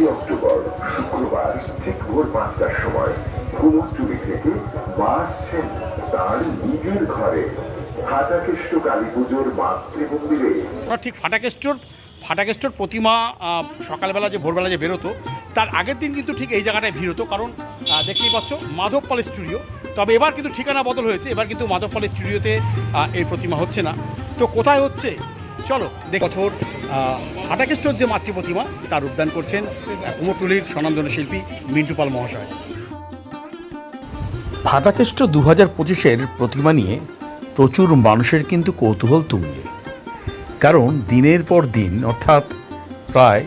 ষোলোই অক্টোবর। শুক্রবার ঠিক ভোর পাঁচটার সময় কুমোরটুলি থেকে মা তার নিজের ঘরে ফাটাকৃষ্ট কালী পুজোর মাতৃমন্দিরে। ঠিক ফাটাকেস্টোর ফাটাকেস্টোর প্রতিমা সকালবেলা যে, ভোরবেলা যে বেরোতো, তার আগের দিন কিন্তু ঠিক এই জায়গাটায় ভিড় হতো, কারণ দেখতেই পাচ্ছ মাধব পাল স্টুডিও তবে এবার কিন্তু ঠিকানা বদল হয়েছে, এবার কিন্তু মাধব পাল স্টুডিওতে এই প্রতিমা হচ্ছে না। তো কোথায় হচ্ছে? চলো দেখ। বছর আহ, ফাটাকেস্টোর যে মাতৃ প্রতিমা তার উদ্যান করছেন আহ, কুমোরটুলির স্বনামধন্য শিল্পী মিন্টু পাল মহাশয়। ফাটাকেষ্ট দু হাজার পঁচিশের প্রতিমা নিয়ে প্রচুর মানুষের কিন্তু কৌতূহল তুঙ্গে। কারণ দিনের পর দিন অর্থাৎ প্রায়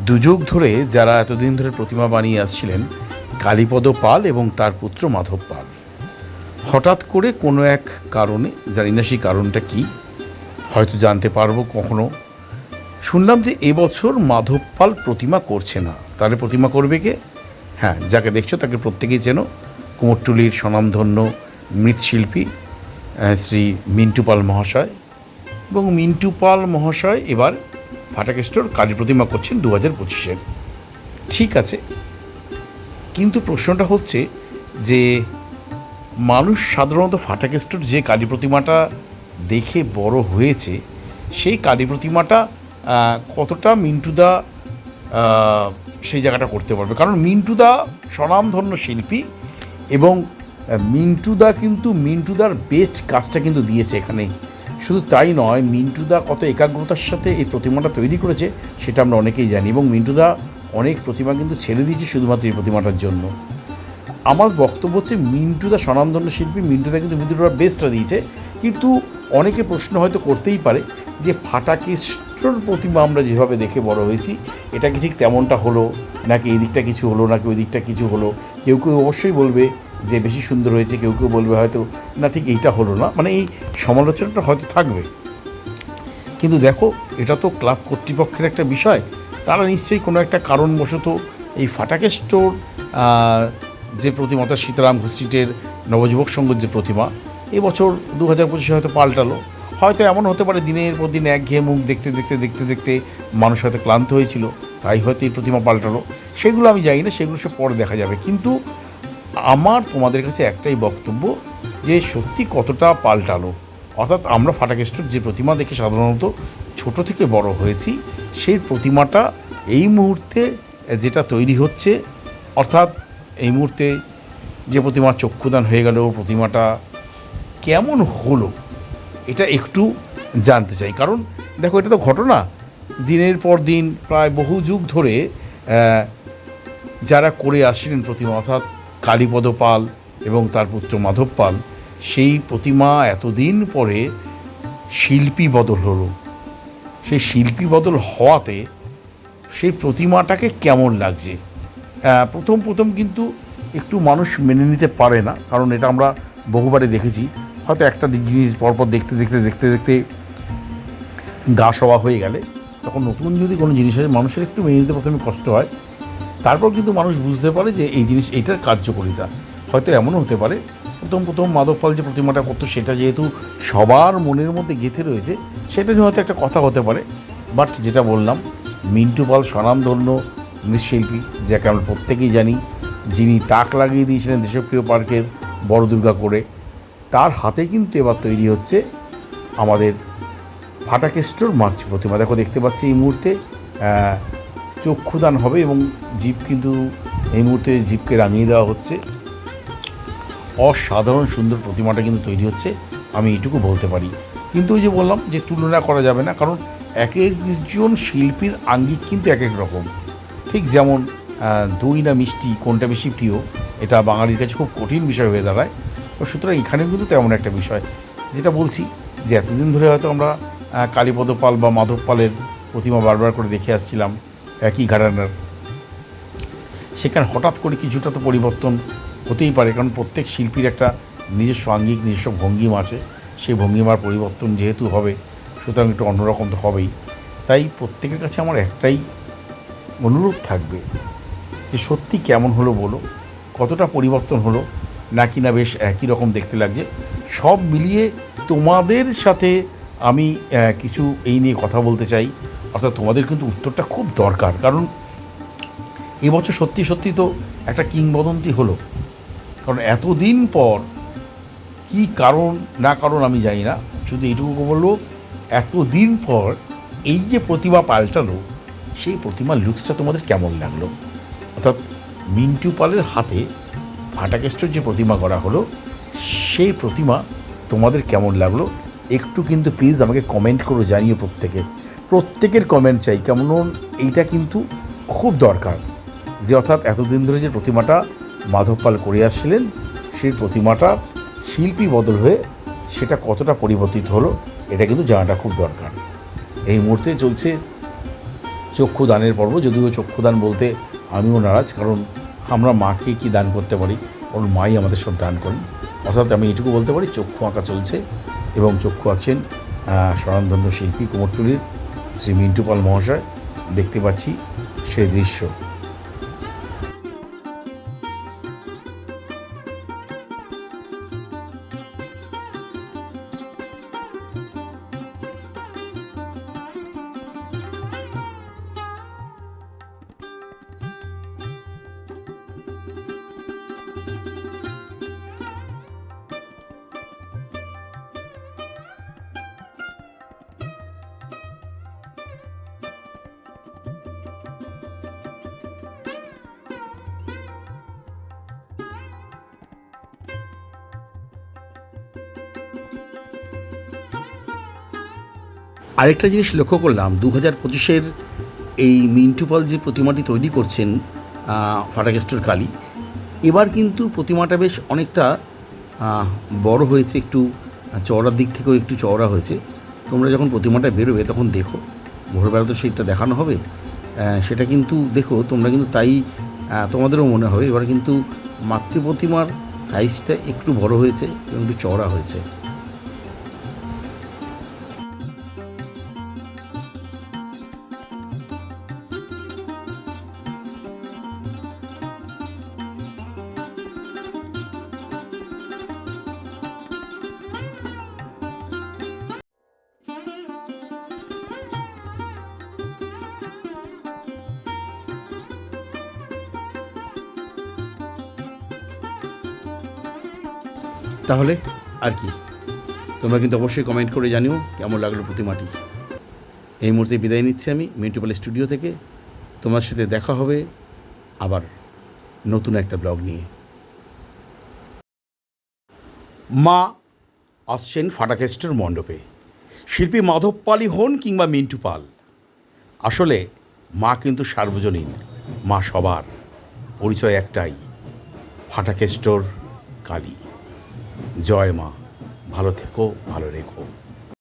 দুযুগ ধরে যারা এতদিন ধরে প্রতিমা বানিয়ে আসছিলেন কালীপদ পাল এবং তার পুত্র মাধব পাল। হঠাৎ করে কোনো এক কারণে জানি না সেই কারণটা কি হয়তো জানতে পারব কখনো। শুনলাম যে এবছর মাধব পাল প্রতিমা করছে না। তাহলে প্রতিমা করবে কে? হ্যাঁ যাকে দেখছ তাকে প্রত্যেকেই চেনো। কুমোরটুলির স্বনামধন্য মৃৎশিল্পী শ্রী মিন্টু পাল মহাশয়। এবং মিন্টু পাল মহাশয় এবার ফাটাকেস্টোর কালী প্রতিমা করছেন দু হাজার পঁচিশের। ঠিক আছে। কিন্তু প্রশ্নটা হচ্ছে যে, মানুষ সাধারণত ফাটাকেস্টোর যে কালী প্রতিমাটা দেখে বড় হয়েছে, সেই কালী প্রতিমাটা কতটা মিন্টুদা সেই জায়গাটা করতে পারবে। কারণ মিন্টুদা স্বনামধন্য শিল্পী এবং মিন্টুদা কিন্তু মিন্টুদার বেস্ট কাজটা কিন্তু দিয়েছে এখানে। শুধু তাই নয়, মিন্টুদা কত একাগ্রতার সাথে এই প্রতিমাটা তৈরি করেছে, সেটা আমরা অনেকেই জানি এবং মিন্টুদা অনেক প্রতিমা কিন্তু ছেড়ে দিয়েছে শুধুমাত্র এই প্রতিমাটার জন্য। আমার বক্তব্য হচ্ছে মিন্টুদা স্বনামধন্য শিল্পী, মিন্টুদা কিন্তু মিন্টুদা বেস্টটা দিয়েছে। কিন্তু অনেকে প্রশ্ন হয়তো করতেই পারে যে ফাটাকেস্টর প্রতিমা আমরা যেভাবে দেখে বড় হয়েছি, এটা কি ঠিক তেমনটা হলো নাকি এই দিকটা কিছু হলো, নাকি ওই দিকটা কিছু হলো? কেউ কেউ অবশ্যই বলবে যে বেশি সুন্দর হয়েছে, কেউ কেউ বলবে হয়তো না ঠিক এইটা হলো না। মানে এই সমালোচনাটা হয়তো থাকবে। কিন্তু দেখো, এটা তো ক্লাব কর্তৃপক্ষের একটা বিষয়। তারা নিশ্চয়ই কোনো একটা কারণবশত এই ফাটাকে স্টোর যে প্রতিমা অর্থাৎ সীতারাম ঘোষিটের নবযুবক সংঘের যে প্রতিমা এবছর দু হাজার পঁচিশে হয়তো পাল্টালো। হয়তো এমন হতে পারে দিনের পর দিন একঘেয়ে মুখ দেখতে দেখতে দেখতে দেখতে মানুষ হয়তো ক্লান্ত হয়েছিল। তাই হয়তো এই প্রতিমা পাল্টালো। সেগুলো আমি জানি না, সেগুলো সব পরে দেখা যাবে। কিন্তু আমার, তোমাদের কাছে একটাই বক্তব্য যে সত্যি কতটা পাল্টালো। অর্থাৎ আমরা ফাটাকেস্টোর যে প্রতিমা দেখে সাধারণত ছোট থেকে বড় হয়েছি, সেই প্রতিমাটা এই মুহূর্তে যেটা তৈরি হচ্ছে, অর্থাৎ এই মুহূর্তে যে প্রতিমা চক্ষুদান হয়ে গেল, প্রতিমাটা কেমন হলো? এটা একটু জানতে চাই। কারণ দেখো, এটা তো ঘটনা। দিনের পর দিন, প্রায় বহু যুগ ধরে যারা করে আসছিলেন প্রতিমা, অর্থাৎ কালীপদ পাল এবং তার পুত্র মাধব পাল, সেই প্রতিমা এতদিন পরে শিল্পী বদল হলো। সেই শিল্পী বদল হওয়াতে সেই প্রতিমাটাকে কেমন লাগছে? প্রথম প্রথম কিন্তু একটু মানুষ মেনে নিতে পারে না, কারণ এটা আমরা বহুবারে দেখেছি। হয়তো একটা জিনিস পরপর দেখতে দেখতে দেখতে দেখতে গা সওয়া হয়ে গেলে তখন নতুন যদি কোনো জিনিস হয়, মানুষের একটু মেনে নিতে প্রথমে কষ্ট হয়। তারপর কিন্তু মানুষ বুঝতে পারে যে এই জিনিস এইটার কার্যকরিতা। হয়তো এমনও হতে পারে, প্রথম প্রথম মাধব পাল যে প্রতিমাটা করতো, সেটা যেহেতু সবার মনের মধ্যে গেঁথে রয়েছে, সেটা নিয়ে হয়তো একটা কথা হতে পারে। বাট যেটা বললাম, মিন্টু পাল স্বনামধন্য মৃৎশিল্পী, যাকে আমরা প্রত্যেকেই জানি, যিনি তাক লাগিয়ে দিয়েছিলেন দেশপ্রিয় পার্কের বড় দুর্গা করে তার হাতে কিন্তু এবার তৈরি হচ্ছে আমাদের ফাটাকেস্টোর মাছ প্রতিমা। দেখো, দেখতে পাচ্ছি এই মুহূর্তে চক্ষুদান হবে এবং জীব কিন্তু এই মুহূর্তে জীবকে রাঙিয়ে দেওয়া হচ্ছে। অসাধারণ সুন্দর প্রতিমাটা কিন্তু তৈরি হচ্ছে, আমি এইটুকু বলতে পারি। কিন্তু ওই যে বললাম যে তুলনা করা যাবে না, কারণ এক একজন শিল্পীর আঙ্গিক কিন্তু এক এক রকম। ঠিক যেমন দই না মিষ্টি, কোনটা বেশি প্রিয়, এটা বাঙালির কাছে খুব কঠিন বিষয় হয়ে দাঁড়ায়। সুতরাং এখানে কিন্তু তেমন একটা বিষয়। যেটা বলছি, যে এতদিন ধরে হয়তো আমরা কালীপদ পাল বা মাধব পালের প্রতিমা বারবার করে দেখে আসছিলাম, একই ঘরানার। সেখানে হঠাৎ করে কিছুটা তো পরিবর্তন হতেই পারে, কারণ প্রত্যেক শিল্পীর একটা নিজস্ব আঙ্গিক, নিজস্ব ভঙ্গিমা আছে। সেই ভঙ্গিমার পরিবর্তন যেহেতু হবে, সুতরাং একটু অন্যরকম তো হবেই। তাই প্রত্যেকের কাছে আমার একটাই অনুরোধ থাকবে, যে সত্যি কেমন হলো বলো, কতটা পরিবর্তন হলো নাকি না বেশ একই রকম দেখতে লাগছে। সব মিলিয়ে তোমাদের সাথে আমি কিছু এই নিয়ে কথা বলতে চাই। অর্থাৎ তোমাদের কিন্তু উত্তরটা খুব দরকার। কারণ এবছর সত্যি সত্যি তো একটা কিংবদন্তি হলো। কারণ এতদিন পর কি কারণ, না কারণ আমি জানি না। শুধু এইটুকু বলব, এতদিন পর এই যে প্রতিমা পাল্টালো, সেই প্রতিমার লুকসটা তোমাদের কেমন লাগল? অর্থাৎ মিন্টু পালের হাতে ফাটাকেষ্টর যে প্রতিমা করা হলো, সেই প্রতিমা তোমাদের কেমন লাগল? একটু কিন্তু প্লিজ আমাকে কমেন্ট করে জানিও প্রত্যেকে। প্রত্যেকের কমেন্ট চাই কেমন এইটা কিন্তু খুব দরকার। যে অর্থাৎ এতদিন ধরে যে প্রতিমাটা মাধবপাল করে আসছিলেন, সেই প্রতিমাটা শিল্পী বদল হয়ে সেটা কতটা পরিবর্তিত হলো, এটা কিন্তু জানাটা খুব দরকার। এই মুহূর্তে চলছে চক্ষুদানের পর্ব, যদিও চক্ষুদান বলতে আমিও নারাজ, কারণ আমরা মাকে কি দান করতে পারি? ওর মাই আমাদের সব দান করেন। অর্থাৎ আমি এটুকু বলতে পারি চক্ষু আঁকা চলছে এবং চক্ষু আঁকছেন আহ, স্বনামধন্য শিল্পী কুমোরটুলির শ্রী মিন্টুপাল মহাশয়। দেখতে পাচ্ছি সেই দৃশ্য। আরেকটা জিনিস লক্ষ্য করলাম দু হাজার পঁচিশের এই মিন্টু পাল যে প্রতিমাটি তৈরি করছেন ফাটাকেস্টর কালী, এবার কিন্তু প্রতিমাটা বেশ অনেকটা বড় হয়েছে, একটু চওড়ার দিক থেকেও একটু চওড়া হয়েছে। তোমরা যখন প্রতিমাটা বেরোবে তখন দেখো, ভোরবেলা তো সেটা দেখানো হবে। সেটা কিন্তু দেখো, তোমরা কিন্তু তাই তোমাদেরও মনে হবে, এবার কিন্তু মাতৃ প্রতিমার সাইজটা একটু বড় হয়েছে এবং একটু চওড়া হয়েছে। তাহলে আর কি? তোমরা কিন্তু অবশ্যই কমেন্ট করে জানিও কেমন লাগল প্রতিমাটি। এই মুহূর্তে বিদায় নিচ্ছি আমি মিউনিসিপ্যাল স্টুডিও থেকে। তোমার সাথে দেখা হবে আবার নতুন একটা ব্লগ নিয়ে। মা আসছেন ফাটাকেস্টের মণ্ডপে। শিল্পী মাধব পালই হন কিংবা মিন্টু পাল আসলে মা কিন্তু সার্বজনীন, মা সবার। পরিচয় একটাই ফাটাকেস্টর কালী। জয় মা। ভালো থেকো ভালো রেখো।